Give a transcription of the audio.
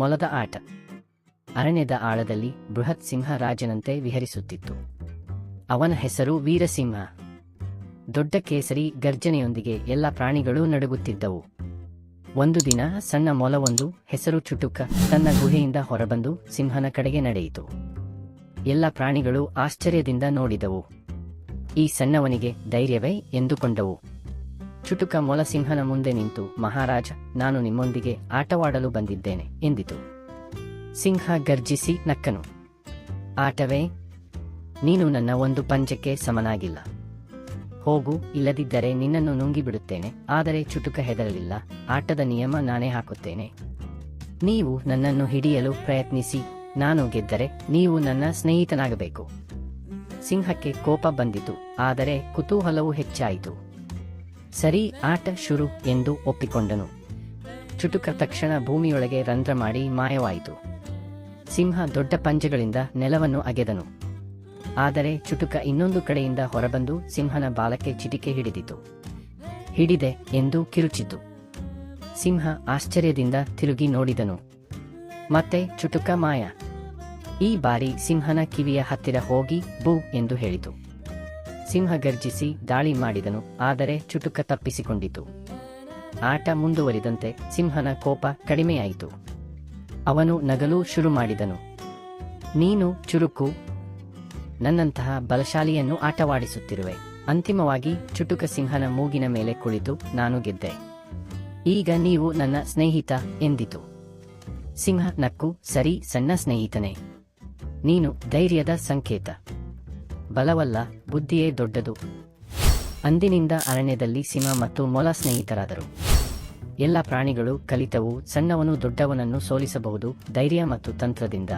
ಮೊಲದ ಆಟ. ಅರಣ್ಯದ ಆಳದಲ್ಲಿ ಬೃಹತ್ ಸಿಂಹ ರಾಜನಂತೆ ವಿಹರಿಸುತ್ತಿತ್ತು. ಅವನ ಹೆಸರು ವೀರಸಿಂಹ. ದೊಡ್ಡ ಕೇಸರಿ ಗರ್ಜನೆಯೊಂದಿಗೆ ಎಲ್ಲ ಪ್ರಾಣಿಗಳೂ ನಡುಗುತ್ತಿದ್ದವು. ಒಂದು ದಿನ ಸಣ್ಣ ಮೊಲವೊಂದು ಹೆಸರು ಚುಟುಕ ತನ್ನ ಗುಹೆಯಿಂದ ಹೊರಬಂದು ಸಿಂಹನ ಕಡೆಗೆ ನಡೆಯಿತು. ಎಲ್ಲ ಪ್ರಾಣಿಗಳು ಆಶ್ಚರ್ಯದಿಂದ ನೋಡಿದವು. ಈ ಸಣ್ಣವನಿಗೆ ಧೈರ್ಯವೇ ಎಂದುಕೊಂಡವು. ಚುಟುಕ ಮೊಲಸಿಂಹನ ಮುಂದೆ ನಿಂತು ಮಹಾರಾಜ, ನಾನು ನಿಮ್ಮೊಂದಿಗೆ ಆಟವಾಡಲು ಬಂದಿದ್ದೇನೆ, ಎಂದಿತು. ಸಿಂಹ ಗರ್ಜಿಸಿ ನಕ್ಕನು. ಆಟವೇ, ನೀನು ನನ್ನ ಒಂದು ಪಂಜಕ್ಕೆ ಸಮನಾಗಿಲ್ಲ. ಹೋಗು, ಇಲ್ಲದಿದ್ದರೆ ನಿನ್ನನ್ನು ನುಂಗಿಬಿಡುತ್ತೇನೆ, ಆದರೆ ಚುಟುಕ ಹೆದರಲಿಲ್ಲ, ಆಟದ ನಿಯಮ ನಾನೇ ಹಾಕುತ್ತೇನೆ. ನೀವು ನನ್ನನ್ನು ಹಿಡಿಯಲು ಪ್ರಯತ್ನಿಸಿ, ನಾನು ಗೆದ್ದರೆ ನೀವು ನನ್ನ ಸ್ನೇಹಿತನಾಗಬೇಕು. ಸಿಂಹಕ್ಕೆ ಕೋಪ ಬಂದಿತು, ಆದರೆ ಕುತೂಹಲವು ಹೆಚ್ಚಾಯಿತು. ಸರಿ, ಆಟ ಶುರು ಎಂದು ಒಪ್ಪಿಕೊಂಡನು. ಚುಟುಕ ತಕ್ಷಣ ಭೂಮಿಯೊಳಗೆ ರಂಧ್ರ ಮಾಡಿ ಮಾಯವಾಯಿತು. ಸಿಂಹ ದೊಡ್ಡ ಪಂಜಗಳಿಂದ ನೆಲವನ್ನು ಅಗೆದನು. ಆದರೆ ಚುಟುಕ ಇನ್ನೊಂದು ಕಡೆಯಿಂದ ಹೊರಬಂದು ಸಿಂಹನ ಬಾಲಕ್ಕೆ ಚಿಟಿಕೆ ಹಿಡಿದಿತು. ಹಿಡಿದೆ ಎಂದು ಕಿರುಚಿತು ಸಿಂಹ ಆಶ್ಚರ್ಯದಿಂದ ತಿರುಗಿ ನೋಡಿದನು. ಮತ್ತೆ ಚುಟುಕ ಮಾಯ. ಈ ಬಾರಿ ಸಿಂಹನ ಕಿವಿಯ ಹತ್ತಿರ ಹೋಗಿ ಬೂ ಎಂದು ಹೇಳಿತು. ಸಿಂಹ ಗರ್ಜಿಸಿ ದಾಳಿ ಮಾಡಿದನು, ಆದರೆ ಚುಟುಕ ತಪ್ಪಿಸಿಕೊಂಡಿತು. ಆಟ ಮುಂದುವರಿದಂತೆ ಸಿಂಹನ ಕೋಪ ಕಡಿಮೆಯಾಯಿತು. ಅವನು ನಗಲು ಶುರು ಮಾಡಿದನು. ನೀನು ಚುರುಕು, ನನ್ನಂತಹ ಬಲಶಾಲಿಯನ್ನು ಆಟವಾಡಿಸುತ್ತಿರುವೆ. ಅಂತಿಮವಾಗಿ ಚುಟುಕ ಸಿಂಹನ ಮೂಗಿನ ಮೇಲೆ ಕುಳಿತು ನಾನು ಗೆದ್ದೆ. ಈಗ ನೀವು ನನ್ನ ಸ್ನೇಹಿತ ಎಂದಿತು. ಸಿಂಹ ನಕ್ಕು, ಸರಿ, ಸಣ್ಣ ಸ್ನೇಹಿತನೇ. ನೀನು ಧೈರ್ಯದ ಸಂಕೇತ. ಬಲವಲ್ಲ, ಬುದ್ಧಿಯೇ ದೊಡ್ಡದು. ಅಂದಿನಿಂದ ಅರಣ್ಯದಲ್ಲಿ ಸಿಂಹ ಮತ್ತು ಮೊಲ ಸ್ನೇಹಿತರಾದರು. ಎಲ್ಲ ಪ್ರಾಣಿಗಳು, ಕಲಿತವು, ಸಣ್ಣವನು ದೊಡ್ಡವನನ್ನು ಸೋಲಿಸಬಹುದು, ಧೈರ್ಯ ಮತ್ತು ತಂತ್ರದಿಂದ.